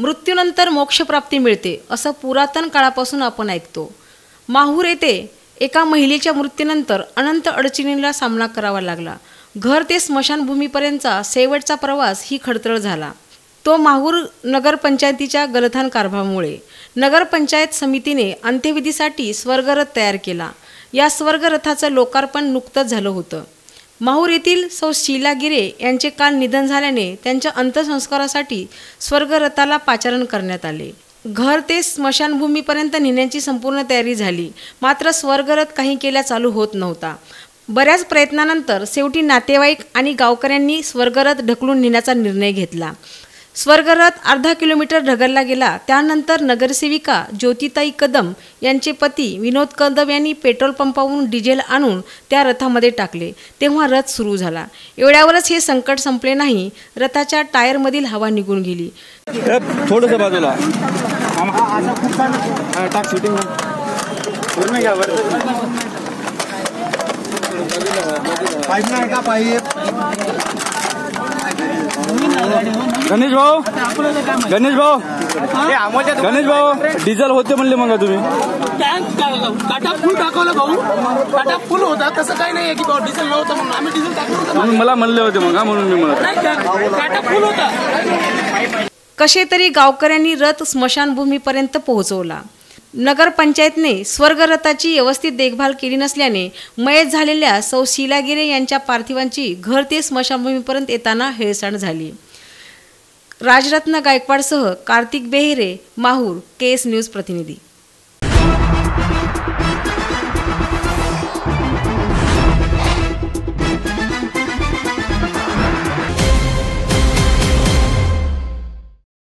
मृत्यूनंतर मोक्षप्राप्ती मिळते असं पुरातन काळापासून आपण ऐकतो. माहूर येथे एका महिलेच्या मृत्यूनंतर अनंत अडचणींना सामना करावा लागला. घर ते स्मशानभूमीपर्यंतचा शेवटचा प्रवास ही खडतळ झाला. तो माहूर नगरपंचायतीच्या गलथान कारभारामुळे. नगरपंचायत समितीने अंत्यविधीसाठी स्वर्गरथ तयार केला. या स्वर्गरथाचं लोकार्पण नुकतंच झालं होतं. माहूर येथील सौ शीला गिरे यांचे काल निधन झाल्याने त्यांच्या अंत्यसंस्कारासाठी स्वर्गरथाला पाचारण करण्यात आले. घर ते स्मशानभूमीपर्यंत नेण्याची संपूर्ण तयारी झाली. मात्र स्वर्गरथ काही केल्या चालू होत नव्हता. बऱ्याच प्रयत्नानंतर शेवटी नातेवाईक आणि गावकऱ्यांनी स्वर्गरथ ढकलून नेण्याचा निर्णय घेतला. स्वर्गरथ अर्धा किलोमीटर ढगलला गेला. त्यानंतर नगरसेविका ज्योतिताई कदम यांचे पती विनोद कदम यांनी पेट्रोल पंपावरून डिझेल आणून त्या रथामध्ये टाकले. तेव्हा रथ सुरू झाला. एवढ्यावरच हे संकट संपले नाही. रथाच्या टायरमधील हवा निघून गेली. थोडस बाजूला. का? गणेश भाऊ गणेश भाऊ. गणेश भाऊ डिझेल होते म्हणले मग तुम्ही. टँक काटा फुल टाकवलं भाऊ. काटा फुल होता तसं काही नाही की भाऊ डिझेल नव्हतं म्हणून. आम्ही डिझेल टाकलं मला म्हणले होते मग म्हणून मी म्हणत काटा फुल होता. कसे तरी गावकऱ्यांनी रथ स्मशानभूमीपर्यंत पोहोचवला. नगरपंचायतने स्वर्गरथाची व्यवस्थित देखभाल केली नसल्याने मयत झालेल्या सौ शीलागिरे यांच्या पार्थिवांची घर ते स्मशानभूमीपर्यंत येताना हेळसांड झाली. राजरत्न गायकवाडसह कार्तिक बेहेरे माहूर केएस न्यूज प्रतिनिधी.